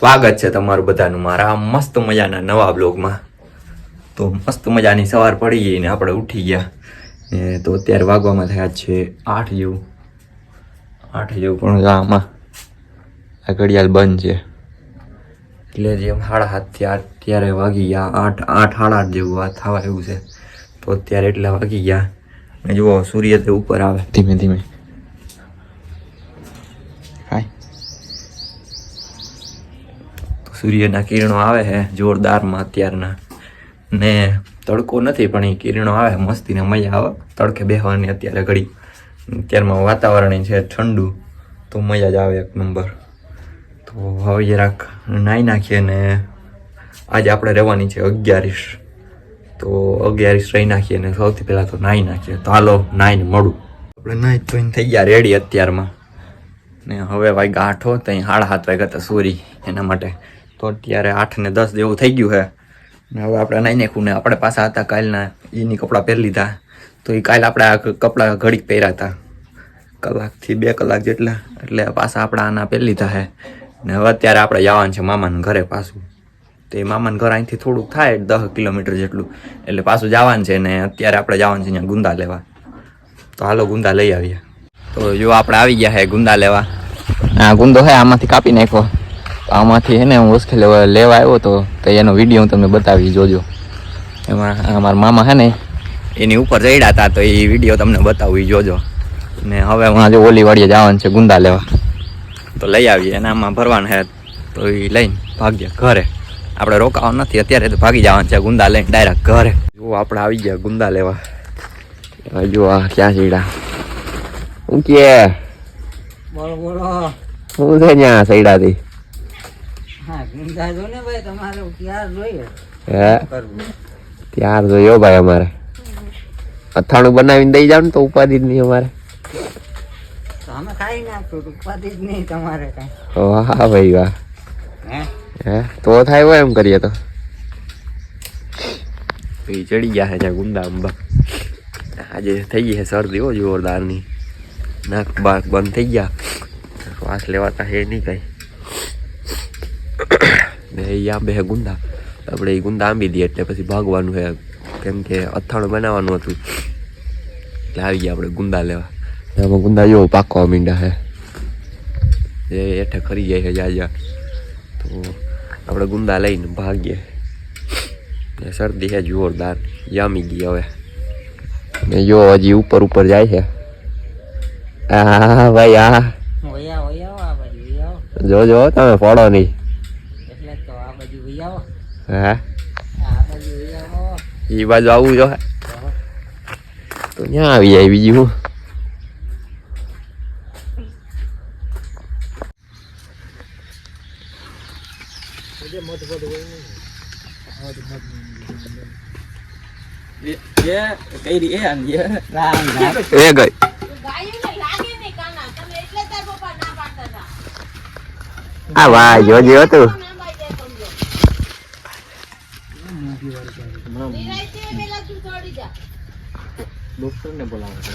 સ્વાગત છે તમારું બધાનું મારા મસ્ત મજાના નવા બ્લોગમાં. તો મસ્ત મજાની સવાર પડી ગઈ ને આપણે ઉઠી ગયા. ને તો અત્યારે વાગવામાં થયા છે આઠ જેવું. આઠ જેવું પણ આમાં. આ ઘડિયાળ બંધ છે. એટલે જેમ સાડા સાતથી અત્યારે ત્યારે વાગી ગયા. આઠ આઠ, સાડા આઠ જેવું આ થવા એવું છે. તો અત્યારે એટલા વાગી ગયા. ને જુઓ, સૂર્ય તે ઉપર આવે. ધીમે ધીમે હાય તો સૂર્યના કિરણો આવે છે, જોરદારમાં અત્યારના. ને તડકો નથી, પણ એ કિરણો આવે, મસ્તીને મજા આવે. તડકે બેસવાની અત્યારે ઘડી. અત્યારમાં વાતાવરણ છે ઠંડુ, તો મજા જ આવે એક નંબર. તો હવે જરાક નાહી નાખીએ ને આજે આપણે રહેવાની છે અગિયારીસ. તો અગિયારીસ રહી નાખીએ ને સૌથી પહેલાં તો નાહી નાખીએ. તો હાલો નાહીને મળું. આપણે નાહી ધોઈને થઈ ગયા, રેડી અત્યારમાં. ને હવે ભાઈ ગાંઠો ત્યાં સાડા સાત વાગ્યા હતા, સોરી, એના માટે. તો અત્યારે આઠ ને દસ જેવું થઈ ગયું છે. ને હવે આપણે નાઈ નાખ્યું ને આપણે પાછા હતા કાલના એની કપડાં પહેરી લીધા. તો એ કાલે આપણે આ કપડાં ઘડીક પહેર્યા હતા. કલાકથી બે કલાક જેટલા. એટલે પાછા આપણે આના પહેરી લીધા છે. ને હવે અત્યારે આપણે જવાનું છે મામાના ઘરે પાછું. એ મામાના ઘર અહીંથી થોડુંક થાય દસ કિલોમીટર જેટલું. એટલે પાછું જવાનું છે ને અત્યારે આપણે જવાનું છે અહીંયા ગુંદા લેવા. તો હાલો ગુંદા લઈ આવીએ. તો જો આપણે આવી ગયા છે ગુંદા લેવા. આ ગુંદો છે આમાંથી કાપી નાખ્યો. તો આમાંથી છે ને હું ઉસકે લેવા લેવા આવ્યો હતો તો એનો વીડિયો હું તમને બતાવી જોજો. એમાં મારા મામા છે ને એની ઉપર ચડ્યા હતા તો એ વીડિયો તમને બતાવી જોજો. ને હવે હું આજે ઓલી વાડીએ જવાનું છે ગુંદા લેવા. તો લઈ આવીએ અને આમાં ભરવાનું હે તો એ લઈને ભાગ્યા ઘરે. આપણે રોકાવાનું નથી અત્યારે તો ભાગી જવાનું છે ગુંદા લઈને ડાયરેક્ટ ઘરે. જો આપણે આવી ગયા ગુંદા લેવા. જો આ ક્યાં ચીડા હું કે બોલો બોલો. હું છે ત્યાં સૈડાથી ત્યાર જોયો? ભાઈ અમારે? અથાણું બનાવીને દઈ જાવ ને તો ઉપાધિ જ નહીં અમારે. અમે ખાઈ નાખશું ઉપાધિ જ નહીં તમારે કઈ. વાહ ભાઈ વાહ. હે? હે? તો થાય હોય એમ કરીએ તો. ભાઈ ચડી ગયા છે ત્યાં ગુંદા અંબા. આજે થઈ ગઈ છે શરદી હો જોરદારની. નાક બાક બંધ થઈ ગયા. શ્વાસ લેવાતા હે નહીં કઈ. ને અહીંયા બે ગુંદા. આપણે એ ગુંદા આંબી દઈએ એટલે પછી ભાગવાનું હે. કેમ કે અથાણું બનાવવાનું હતું. એટલે આવી ગયા આપણે ગુંદા લેવા. એમાં ગુંદા જો પાકવા મીંડા હે. એ હેઠે ખરી જાય છે જાજા. તો આપણે ગુંદા લઈને ભાગીએ. ને શરદી છે જોરદાર. જામી ગઈ હવે. ને જો હજી ઉપર ઉપર જાય છે. આ ભાઈ આ. જો જો તમે પડો નહીં. વૈયાઓ હા આ બાજુ વૈયાઓ એ બાજુ આવવું જો તો ક્યાં આવી જાય બીજું હું રામ રામ એ ગઈ ગાયોને લાગે નહીં કાના તમે એટલે તાર પપ્પા ના પાડતા હતા આ ભાઈ જોજે હતું ના પાડી દે સમજો ડોક્ટરને બોલાવો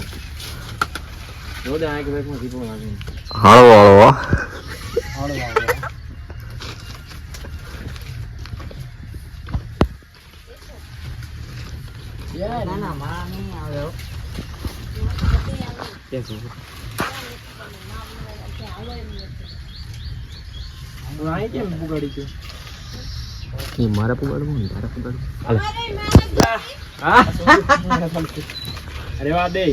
જો દે આંખ બેકમાં દીપો લાગે હળવો હળવો ના ના માં નહીં આવે હો. અહીં કેમ બુગાડી ગયો મારે પુગાડવું ને તારે પુગાડવું અરે વાહ દે.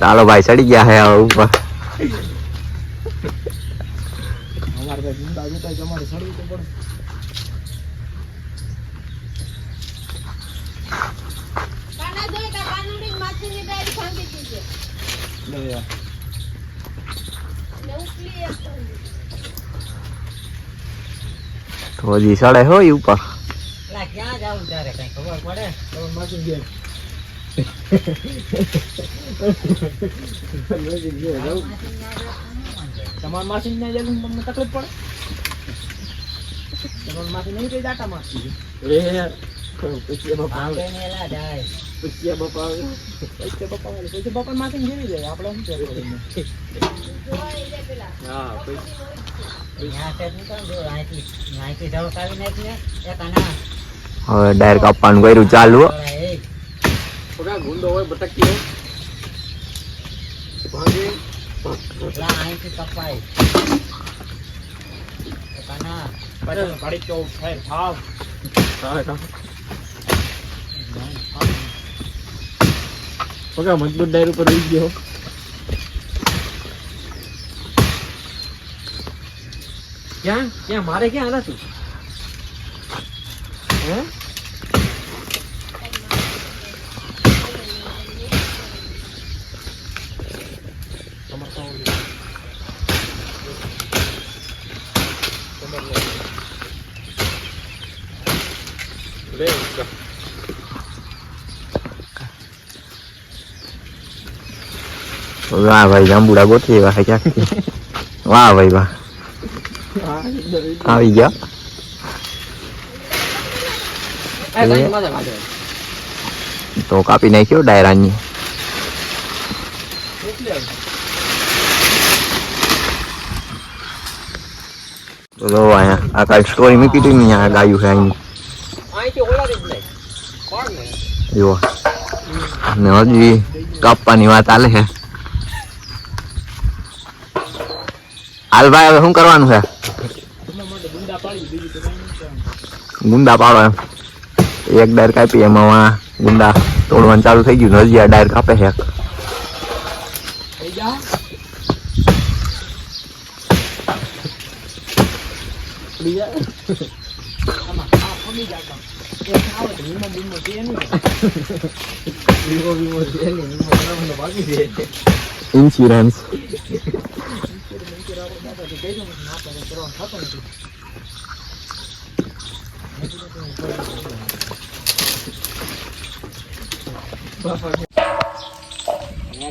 ચાલો ભાઈ ચડી ગયા હે હવે ઉપર. અમારે તો જિંદા જતા તમારે સડવું તો પડે કાના જોઈ તા કાનુડી માછીની ડાયરી ભાંગી દીધી ને ઉપલી એક ભાંગી. તો હજી સડે હોય ઉપર. લા ક્યાં જાવું તારે કઈ ખબર પડે? ખબર માસી ગયો. તમાર માસી ને જવું તમને તકલીફ પડે? તમાર માસી નહીં કઈ જાતા માસી? રે પૂછીએ બાપા પૂછીએ બાપા પૂછીએ બાપા પૂછીએ બાપા માસી જેવી જાય. આપણે શું પેલા હા હવે ડાયરેક્ટ કાપવાનું કર્યું ચાલુ ગુંડો હોય હા પગા મજબૂત ડાયર ઉપર રહી ગયો. ક્યાં ક્યાં મારે ક્યાં હાલા તું હે લે વાહ ભાઈ જાંબુડા ગોઠવી એવા છે ક્યાંકથી વાહ ભાઈ વાહ હા અંદર રહી આવી ગયા. તો કાપી નાખ્યો ડાયરાની. તો જો અહીંયા આ કાલ સ્ટોરી મૂકી હતી ને અહીંયા ગાયું છે અહીં અહીંથી ઓલા રીત નહીં કોણ ને જુઓ. ને હજી કાપવાની વાત આલે છે. હાલ ભાઈ હવે શું કરવાનું છે? ગુંદા પાડો એમ એક ડાયર કાપી એમાં ગુંડા તોડવાનું ચાલુ થઈ ગયું ને હજી આ ડાયર કાપે છે ઇન્સ્યોરન્સ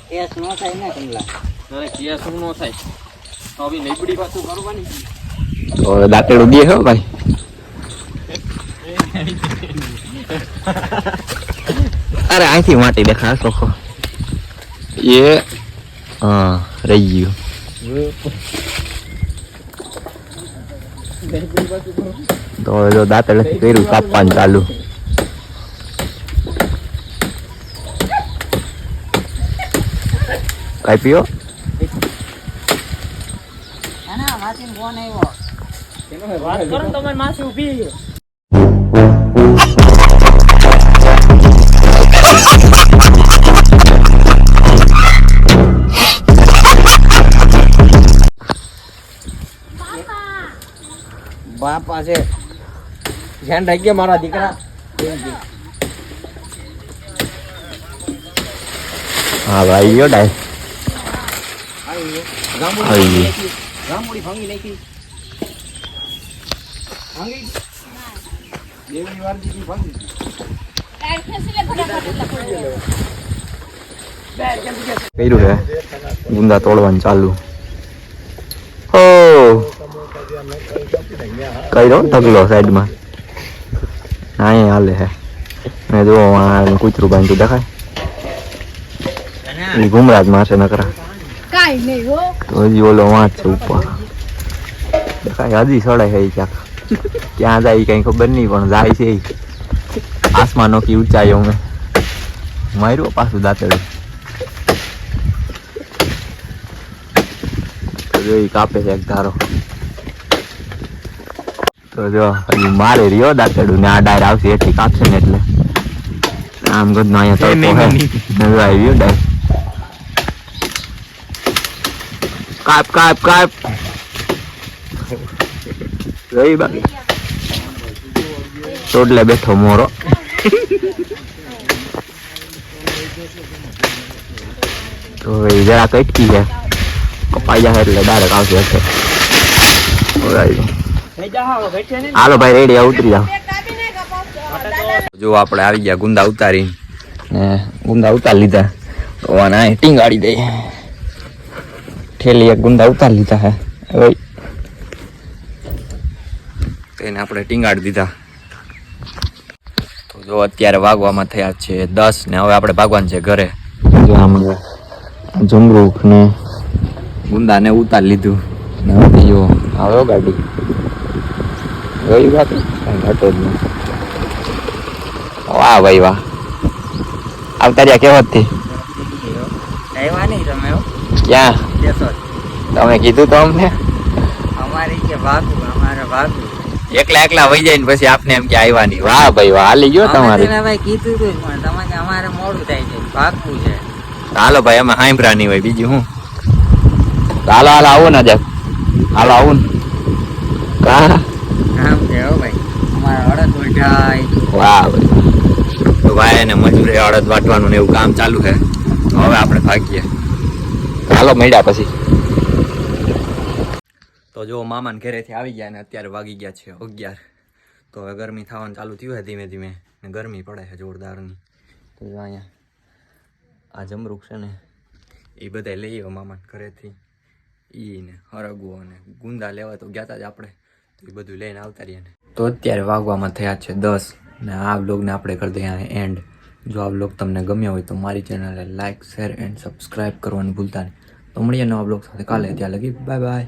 કેસ ન થાય ને કમલા અરે કિયા નો થાય? તો હવે નીબડી પાછું કરવાની. તો દાંતેડું દે હો ભાઈ. અરે અહીંથી માટી દેખાય સોખો એ હા રહી ગયું. તો હવે જો દાંતેડેથી કર્યું કાપવાનું ચાલુ. કઈ પીઓ આવ્યો. કરો તમારી માસી ઊભી બાપા છે. ધ્યાન રાખજે મારા દીકરા. હા ભાઈ ગયો ડાય. કર્યું છે ગુંદા તોડવાનું ચાલુ. કર્યો? ઢગલો સાઈડમાં. હા અહીં હાલે છે ને જો આ કૂતરું બાંધ્યું દેખાય એ ગુમરાજ મારશે નકરા કાંઈ નહીં હો તો હજી ઓલો વાંચ છે ઉપર દેખાય હજી સડાય છે ક્યાંક ક્યાં જાય કઈ ખબર નહીં પણ જાય છે. આસમાનો કી ઊંચાઈઓ મેં માર્યો પાછું દાંતેડું તો જો ઈ કાપે છે એક ધારો તો જો હજી મારે રહ્યો દાંતેડું ને આ ડાયર આવશે એથી કાપશે ને એટલે. આમ ગદનો અહીંયા તડકો હે. ને આવ્યો ડાયર. કાપ કાપ કાપ. રહી બાકી. ચોટલે બેઠો મોરો. તો હવે જરા કટકી છે. કપાઈ જાય એટલે ડાયરેક્ટ આવશે હશે હાલો ભાઈ રેડી ઉતરી જાઓ. જો આપણે આવી ગયા ગુંદા ઉતારી ને ગુંદા ઉતારી લીધા. તો આને અહીં ટીંગાડી દઈએ ઠેલી એક ગુંદા ઉતારી લીધા હે. ભાઈ. તેને આપણે ટીંગાડી દીધા. તો જો અત્યારે વાગવામાં થયા છે દસ ને હવે આપણે ભાગવાનું છે ઘરે. જો આમાં જમરૂખ ને ગુંદાને ઉતારી લીધું. ને હવે જો આવ્યો ગાડી. ગઈ બાકી કઈ ઘટો જ નહીં. વાહ ભાઈ વાહ. આવતા રહ્યા કેવો થી? આવ્યા નહીં તમે હો. ક્યાં? તમે કીધું તો અમને? અમારી કે ભાગવું અમારે ભાગવું એકલા એકલા વહી જાય ને પછી આપને એમ કે આવ્યા નહીં. વાહ ભાઈ વાહ હાલી ગયો તમારે. ભાઈ કીધું તું પણ તમારે અમારે મોડું થાય છે. ભાગવું છે. હાલો ભાઈ અમે હાંભરા નહીં હોય. બીજું હું? હાલો હાલો આવો ને જરાક હાલો આવું ને. છે ભાઈ? અમારે અડદ વઢાય. વાહ તો ભાઈ એને મજૂરી અડદ વાટવાનું ને એવું કામ ચાલુ છે. હવે આપણે ભાગીએ. હાલો મળ્યા પછી. તો જો મામાને ઘરેથી આવી ગયા ને અત્યારે વાગી ગયા છે અગિયાર. તો હવે ગરમી થવાનું ચાલુ થયું છે ધીમે ધીમે. ને ગરમી પડે છે જોરદારની. તો અહીંયા આ જમરૂક છે ને, એ બધા લઈ આવ્યો મામાને ઘરેથી. ને હરગવો અને ગુંદા લેવા તો ગયા તા જ આપણે. એ બધું લઈને આવતા રહ્યા ને. તો અત્યારે વાગવામાં થયા છે દસ ને આ બ્લોગને આપણે કરી દઈએ એન્ડ જો આ બ્લોગ તમને ગમ્યો હોય તો મારી ચેનલને લાઇક શેર એન્ડ સબસ્ક્રાઈબ કરવાનું ભૂલતા નહીં. તો મળીએ નવા બ્લોગ સાથે. કાલે ત્યાં લગી. Bye bye